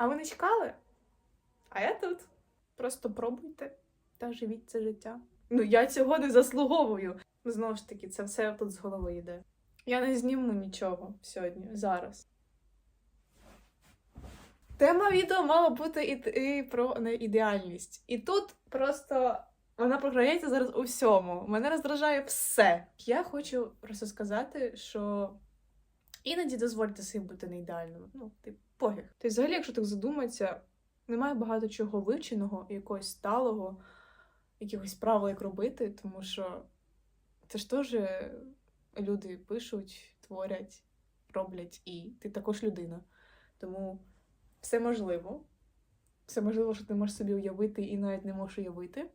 А ви не чекали? А я тут. Просто пробуйте та живіть це життя. Ну, я цього не заслуговую. Знову ж таки, це все тут з голови йде. Я не зніму нічого сьогодні, зараз. Тема відео мала бути і, і про неідеальність. І тут просто вона програється зараз у всьому. Мене роздражає все. Я хочу просто сказати, що іноді дозвольте собі бути не ідеальним. Ну, ти пофіг. Ти взагалі, якщо так задуматися, немає багато чого вивченого, якогось сталого, якихось правил, як робити, тому що це ж теж люди пишуть, творять, роблять, і ти також людина. Тому все можливо. Все можливо, що ти можеш собі уявити і навіть не можеш уявити.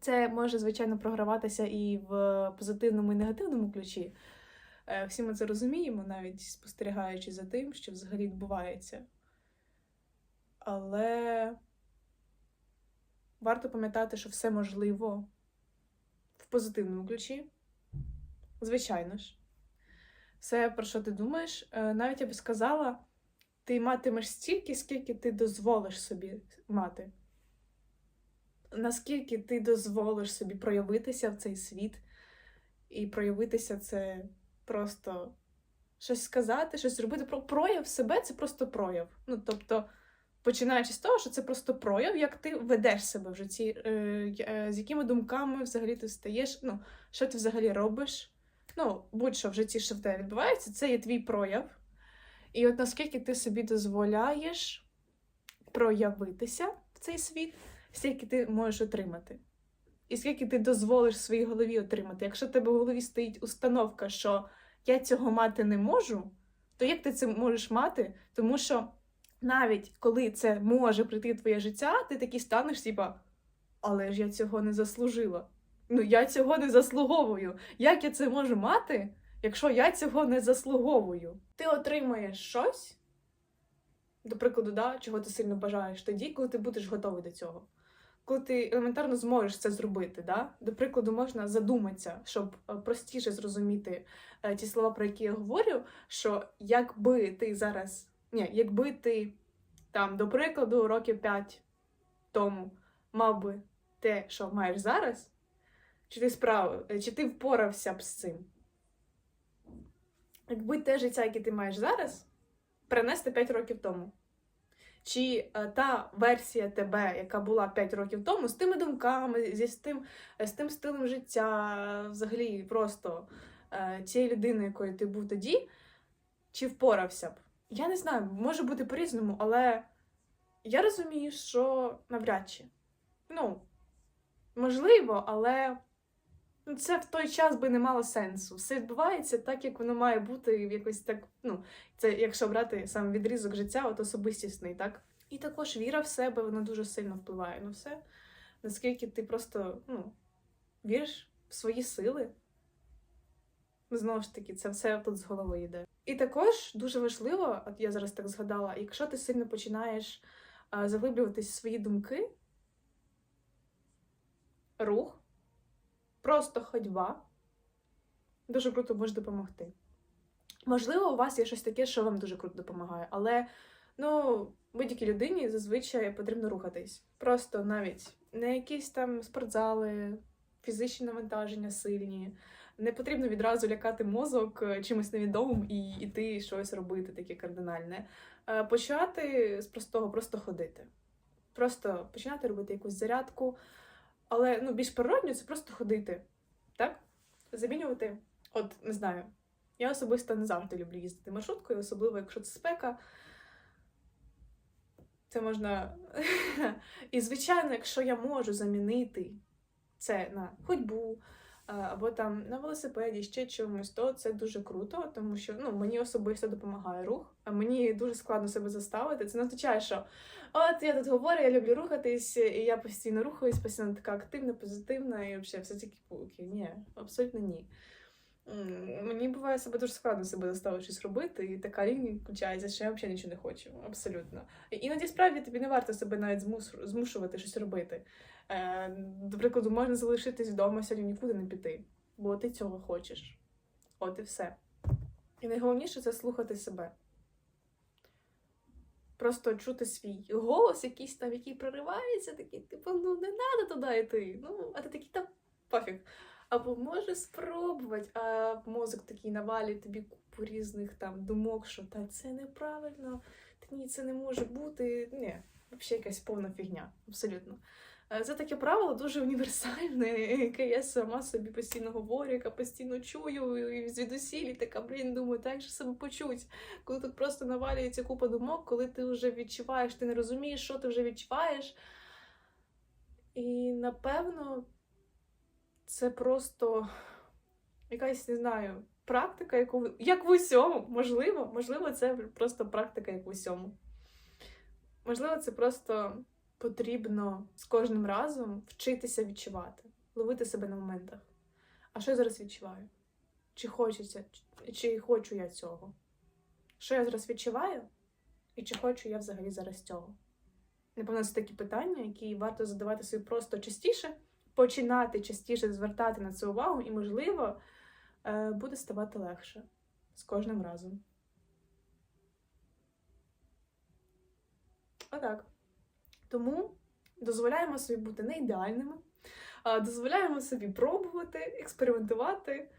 Це може, звичайно, програватися і в позитивному і негативному ключі. Е, Всі ми це розуміємо, навіть спостерігаючи за тим, що взагалі відбувається. Але варто пам'ятати, що все можливо в позитивному ключі. Звичайно ж. Все, про що ти думаєш, е, навіть я би сказала, ти матимеш стільки, скільки ти дозволиш собі мати. Наскільки ти дозволиш собі проявитися в цей світ, і проявитися це просто щось сказати, щось зробити. Про прояв себе це просто прояв. Ну, тобто, починаючи з того, що це просто прояв, як ти ведеш себе в житті, е, е, з якими думками взагалі ти стаєш, ну, що ти взагалі робиш. Ну, будь-що в житті, що в тебе відбувається, це є твій прояв. І от наскільки ти собі дозволяєш проявитися в цей світ, стільки ти можеш отримати. І скільки ти дозволиш своїй голові отримати. Якщо в тебе в голові стоїть установка, що я цього мати не можу, то як ти це можеш мати? Тому що навіть коли це може прийти в твоє життя, ти такий станеш, типа, але ж я цього не заслужила. Ну, я цього не заслуговую. Як я це можу мати, якщо я цього не заслуговую? Ти отримаєш щось, до прикладу, да, чого ти сильно бажаєш тоді, коли ти будеш готовий до цього. Коли ти елементарно зможеш це зробити, да? до прикладу, можна задуматися, щоб е, простіше зрозуміти е, ті слова, про які я говорю, що якби ти зараз, ні, якби ти там, до прикладу, років 5 тому мав би те, що маєш зараз, чи ти справив, чи ти впорався б з цим? Якби те життя, яке ти маєш зараз, перенести 5 років тому. Чи е, та версія тебе, яка була 5 років тому, з тими думками, зі з тим, з тим стилем життя, взагалі просто е, тієї людини, якою ти був тоді, чи впорався б? Я не знаю, може бути по-різному, але я розумію, що навряд чи. Ну, можливо, але це в той час би не мало сенсу. Все відбувається так, як воно має бути, якось так, ну, це якщо брати сам відрізок життя, от особистісний, так? І також віра в себе, вона дуже сильно впливає на все. Наскільки ти просто ну, віриш в свої сили. Знову ж таки, це все тут з голови йде. І також дуже важливо, от я зараз так згадала, якщо ти сильно починаєш заглиблюватись в свої думки, рух, просто ходьба дуже круто може допомогти. Можливо, у вас є щось таке, що вам дуже круто допомагає, але ну, будь-якій людині зазвичай потрібно рухатись. Просто навіть не якісь там спортзали, фізичні навантаження сильні. Не потрібно відразу лякати мозок е, чимось невідомим і йти щось робити таке кардинальне. Е, Почати з простого, просто ходити. Просто починати робити якусь зарядку, але ну, більш природньо це просто ходити. Так? Замінювати, от не знаю. Я особисто не завжди люблю їздити маршруткою, особливо якщо це спека. Це можна. І, звичайно, якщо я можу замінити це на ходьбу або там на велосипеді, ще чомусь, то це дуже круто, тому що ну, мені особисто допомагає рух, а мені дуже складно себе заставити. Це не означає, що от я тут говорю, я люблю рухатись, і я постійно рухаюсь, постійно така активна, позитивна, і взагалі все такі поки Ні, абсолютно ні. Мені буває себе дуже складно себе заставити щось робити, і така рівня включається, що я взагалі нічого не хочу. Абсолютно. Іноді справді тобі не варто себе навіть змушувати щось робити. Е, до прикладу, можна залишитись вдома сьогодні нікуди не піти, бо ти цього хочеш. От і все. І найголовніше це слухати себе. просто чути свій голос, якийсь там, який проривається, такий, типу, ну не треба туди йти. Ну, а ти такий там пофіг. Або може спробувати, а мозок такий навалює тобі купу різних там думок, що та це неправильно, та ні, це не може бути. Ні, взагалі якась повна фігня, абсолютно. Е, Це таке правило дуже універсальне, яке я сама собі постійно говорю, яке постійно чую і звідусілі така, блін, думаю, так же себе почуть. Коли тут просто навалюється купа думок, коли ти вже відчуваєш, ти не розумієш, що ти вже відчуваєш. І напевно, це просто якась, не знаю, практика, яку як в усьому, можливо, можливо, це просто практика, як в усьому. Можливо, це просто потрібно з кожним разом вчитися відчувати, ловити себе на моментах. А що я зараз відчуваю? Чи хочеться, чи- хочу я цього? Що я зараз відчуваю? І чи хочу я взагалі зараз цього? Напевно, це такі питання, які варто задавати собі просто частіше, починати частіше звертати на це увагу, і, можливо, е, буде ставати легше з кожним разом. Отак. Тому дозволяємо собі бути не ідеальними, дозволяємо собі пробувати, експериментувати,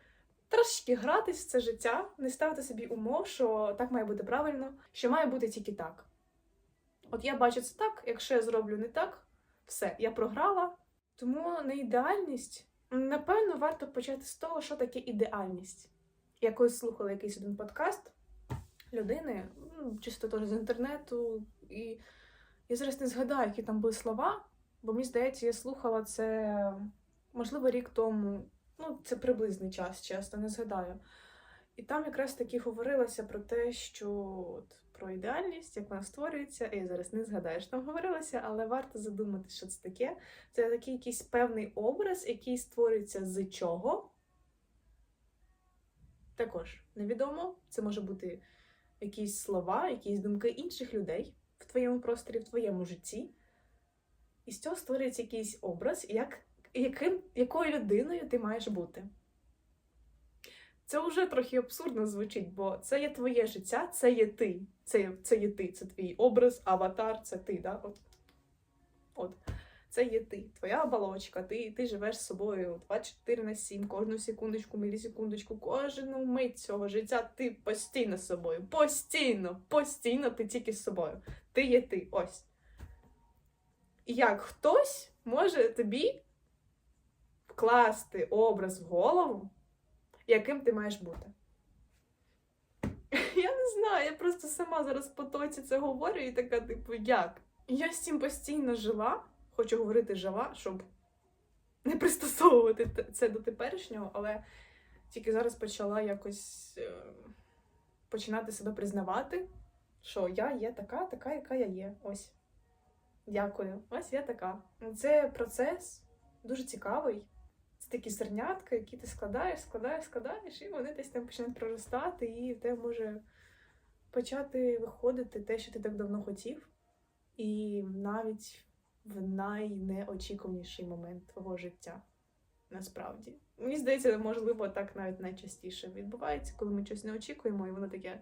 трошечки гратись в це життя, не ставити собі умов, що так має бути правильно, що має бути тільки так. От я бачу це так, якщо я зроблю не так, все, я програла. Тому не ідеальність. Напевно, варто почати з того, що таке ідеальність. Я колись слухала якийсь один подкаст людини, ну, чисто теж з інтернету, і я зараз не згадаю, які там були слова, бо мені здається, я слухала це, можливо, рік тому. Ну, це приблизний час, чесно, не згадаю. І там якраз таки говорилося про те, що от, про ідеальність, як вона створюється. Я зараз не згадаю, що там говорилося, але варто задумати, що це таке. Це такий якийсь певний образ, який створюється з чого. Також невідомо. Це може бути якісь слова, якісь думки інших людей в твоєму просторі, в твоєму житті. І з цього створюється якийсь образ, як, яким, якою людиною ти маєш бути. Це вже трохи абсурдно звучить, бо це є твоє життя, це є ти. Це, це є ти, це твій образ, аватар, це ти. Да? От. От. Це є ти, твоя оболочка, ти, ти живеш з собою 24 на 7, кожну секундочку, мілісекундочку, кожну мить цього життя ти постійно з собою. Постійно, постійно ти тільки з собою. Ти є ти, ось. І як хтось може тобі вкласти образ в голову, яким ти маєш бути. Я не знаю, я просто сама зараз в потоці це говорю і така, типу, як? Я з цим постійно жила, хочу говорити жила, щоб не пристосовувати це до теперішнього, але тільки зараз почала якось е, починати себе признавати, що я є така, така, яка я є. Ось. Дякую. Ось я така. Це процес дуже цікавий. Це такі зернятка, які ти складаєш, складаєш, складаєш, і вони десь там починають проростати, і в тебе може почати виходити те, що ти так давно хотів, і навіть в найнеочікуваніший момент твого життя. Насправді. Мені здається, можливо, так навіть найчастіше відбувається, коли ми щось не очікуємо, і воно таке.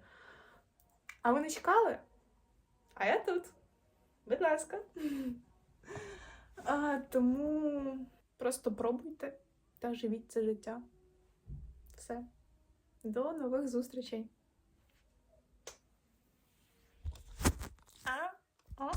А ви не чекали? А я тут. Будь ласка. А, тому просто пробуйте та живіть це життя. Все. До нових зустрічей. А? О.